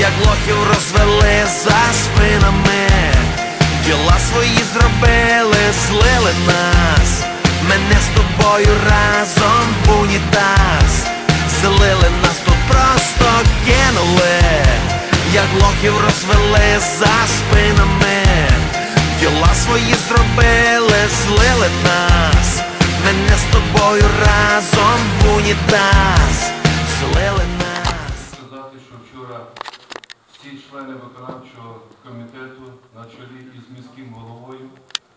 як лохів розвели за спинами. Діла свої зробили, злили нас. Мене з тобою разом в унітаз. Злили нас тут просто кинули, як лохів розвели за спинами. Діла свої зробили, злили нас. Мене з тобою разом в унітаз. Злили нас. Всі члени виконавчого комітету на чолі із міським головою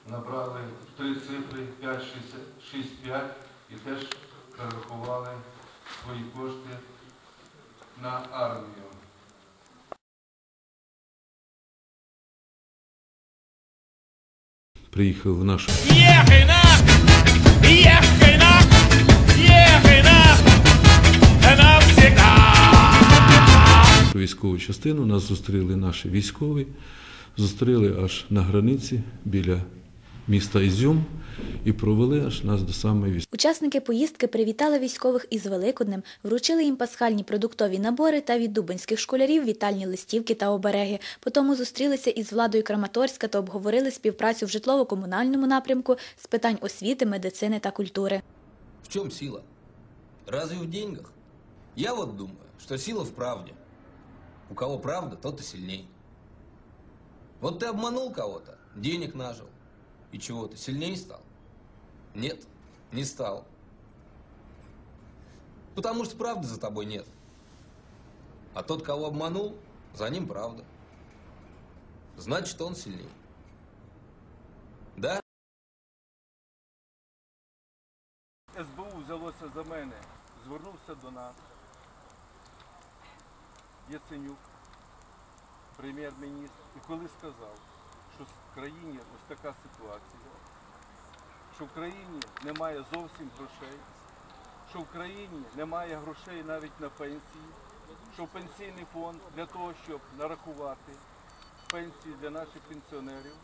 набрали три цифри 5-6-5 і теж перерахували свої кошти на армію. приїхав в нашу військову частину. Нас зустріли наші військові, зустріли аж на границі біля міста Ізюм і провели аж нас до самої військової. Учасники поїздки привітали військових із Великоднем, вручили їм пасхальні продуктові набори та від дубинських школярів вітальні листівки та обереги. Потім зустрілися із владою Краматорська та обговорили співпрацю в житлово-комунальному напрямку з питань освіти, медицини та культури. В чем сила? Разве в деньгах? Я вот думаю, что сила в правде. У кого правда, тот и сильней. Вот ты обманул кого-то, денег нажил. И чего, ты сильнее стал? Нет, не стал. Потому что правды за тобой нет. А тот, кого обманул, за ним правда. Значит, он сильнее. Да? СБУ взялося за мене, звернувся до нас. Яценюк, прем'єр-міністр, і коли сказав, що в країні ось така ситуація, що в країні немає зовсім грошей, що в країні немає грошей навіть на пенсії, що пенсійний фонд для того, щоб нарахувати пенсії для наших пенсіонерів,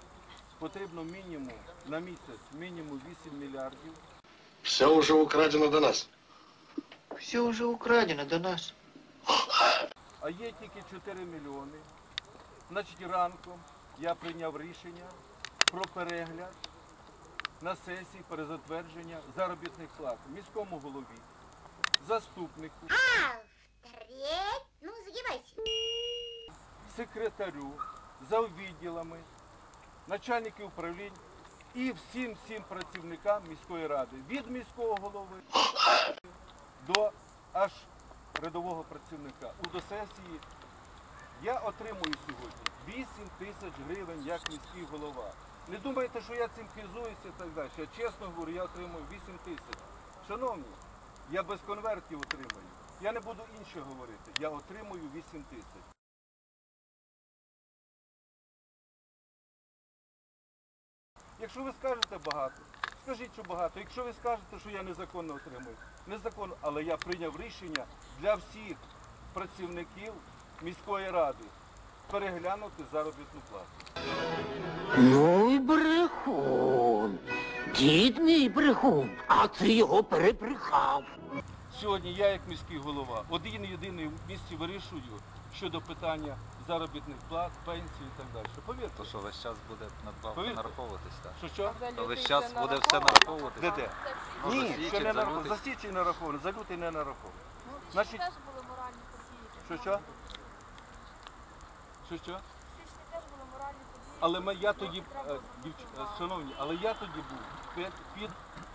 потрібно мінімум на місяць, мінімум 8 мільярдів. Все уже украдено до нас. Все уже украдено до нас. А є тільки 4 мільйони. Значить, ранком я прийняв рішення про перегляд на сесії перезатвердження заробітних плат міському голові, заступнику. Ну, секретарю, заввідділами, начальники управлінь і всім всім працівникам міської ради від міського голови до аж рядового працівника. У до сесії я отримую сьогодні 8 тисяч гривень як міський голова. Не думайте, що я цим хизуюся і так далі. Я чесно говорю, я отримую 8 тисяч. Шановні, я без конвертів отримую. Я не буду інше говорити. Я отримую 8 тисяч. Якщо ви скажете багато, скажіть, що багато. Якщо ви скажете, що я незаконно отримую, незаконно, але я прийняв рішення для всіх працівників міської ради переглянути заробітну плату. Ну і брехун. Дід мій брехун, а ти його перебрехав. Сьогодні я, як міський голова, один єдиний в місті вирішую щодо питання заробітних плат, пенсій і так далі. Повірте, То що весь час буде надбавка Повірте. нараховуватись, так? що що? То весь час буде все нараховуватись. Де де? Ну, за Ні, січень, ще не за нараховано. лютий. За січень нараховано, за лютий не нараховано. Ну, Значить- теж були моральні події. Що що? Що що? Але ми, я тоді, е, дівч- е, шановні, але я тоді був під, під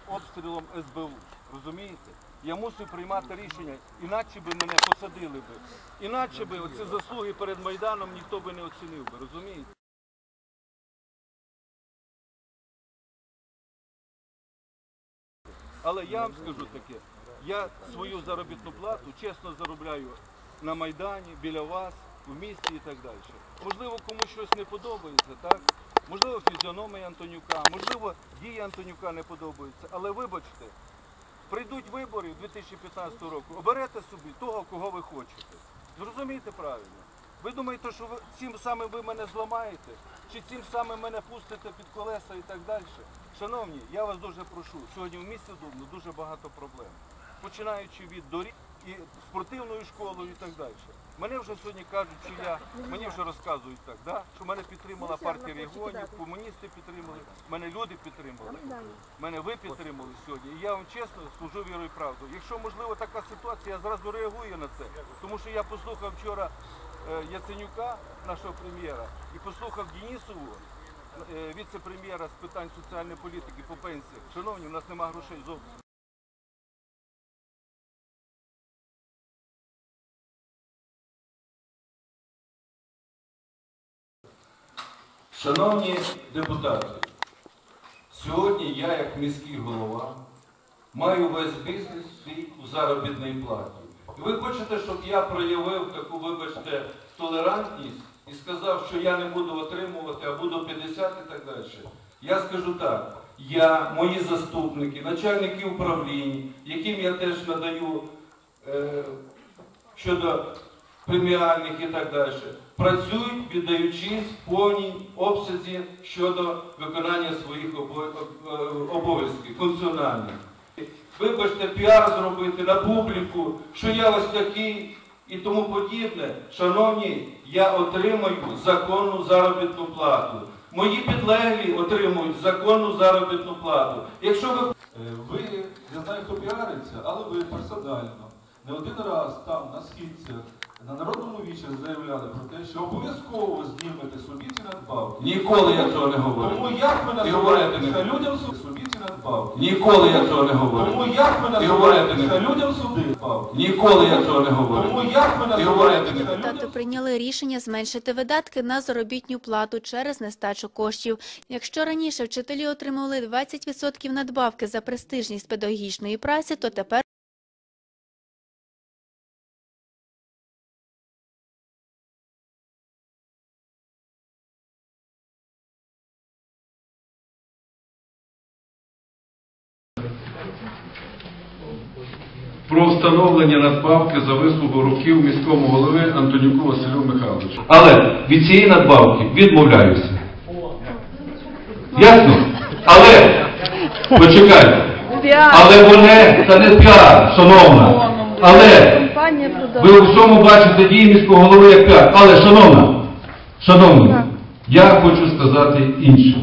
обстрілом СБУ. Розумієте? Я мусив приймати рішення, іначе би мене посадили би. Іначе би оці заслуги перед Майданом ніхто би не оцінив би, розумієте? Але я вам скажу таке, я свою заробітну плату чесно заробляю на Майдані, біля вас, в місті і так далі. Можливо, комусь щось не подобається, так? Можливо, фізіономія Антонюка, можливо, дії Антонюка не подобаються. Але вибачте, прийдуть вибори 2015 року, оберете собі того, кого ви хочете. Зрозумійте правильно. Ви думаєте, що ви, цим самим ви мене зламаєте? Чи цим самим мене пустите під колеса і так далі? Шановні, я вас дуже прошу, сьогодні в місті Дубно дуже багато проблем. Починаючи від доріг і спортивною школою і так далі. Мене вже сьогодні кажуть, що я, мені вже розказують так, да? що мене підтримала партія регіонів, комуністи підтримали, мене люди підтримали, мене ви підтримали сьогодні. І я вам чесно служу вірою і правдою. Якщо можливо така ситуація, я зразу реагую на це. Тому що я послухав вчора е, Яценюка, нашого прем'єра, і послухав Денісову, е, віце-прем'єра з питань соціальної політики по пенсіях. Шановні, у нас немає грошей зовсім. Шановні депутати, сьогодні я, як міський голова, маю весь бізнес свій у заробітній платі. І ви хочете, щоб я проявив таку, вибачте, толерантність і сказав, що я не буду отримувати, а буду 50 і так далі. Я скажу так, я, мої заступники, начальники управлінь, яким я теж надаю е, щодо преміальних і так далі, працюють, віддаючись в повній обсязі щодо виконання своїх е, обов'язків функціональних. Вибачте, піар зробити на публіку, що я ось такий і тому подібне. Шановні, я отримаю законну заробітну плату. Мої підлеглі отримують законну заробітну плату. Якщо ви Е, Ви, я знаю, хто піариться, але ви персонально не один раз там на східцях на народному вічері заявляли про те, що обов'язково знімете собі ці надбавки. Ніколи я цього не говорив. Тому як ви І говорити не називаєте буду. людям собі ці надбавки? Ніколи я цього не говорив. Тому як ви І називаєте буду. людям суди надбавки? Ніколи я цього не говорив. Тому як ви І говорити не називаєте. Депутати прийняли рішення зменшити видатки на заробітну плату через нестачу коштів. Якщо раніше вчителі отримували 20% надбавки за престижність педагогічної праці, то тепер про встановлення надбавки за вислугу років міському голови Антонюку Василю Михайловичу. Але від цієї надбавки відмовляюся. Ясно? Але, почекайте, але вони, це не піар, шановна, але ви у всьому бачите дії міського голови як піар. Але, шановна, шановні, я хочу сказати інше.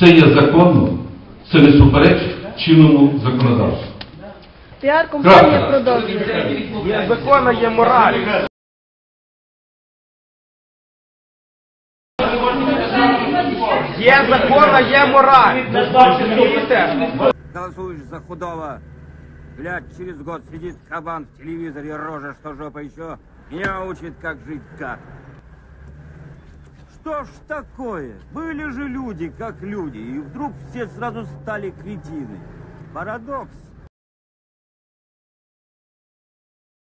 Це є законно, це не суперечить чинному законодавству. Піар-компанія Крапка. продовжує. Є закон, є мораль. Є закон, є мораль. Розумієте? Голосуешь за худого. Блядь, через год сидит кабан в телевизоре, рожа, что жопа еще. Меня учит, как жить, как. Что ж такое? Были же люди, как люди, и вдруг все сразу стали кретины. Парадокс.